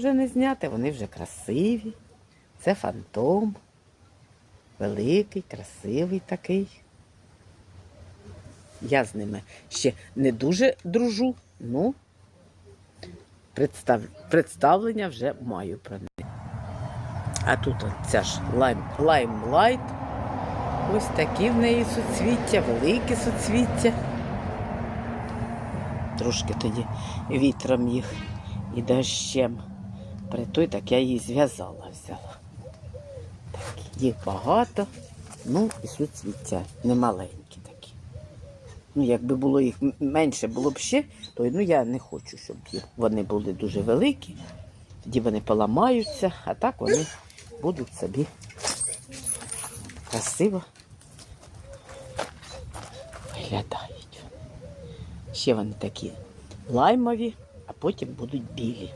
вже не зняти, вони вже красиві. Це фантом. Великий, красивий такий. Я з ними ще не дуже дружу, ну представ... представлення вже маю про них. А тут ця ж лайм, лаймлайт. Ось такі в неї суцвіття, великі суцвіття. Трошки тоді вітром їх і дощем. При той так я її зв'язала, взяла. Так, їх багато, ну і суцвіття немаленькі такі. Ну, якби було їх менше було б ще, то ну, я не хочу, щоб вони були дуже великі. Тоді вони поламаються, а так вони будуть собі красиво виглядають. Ще вони такі лаймові, а потім будуть білі.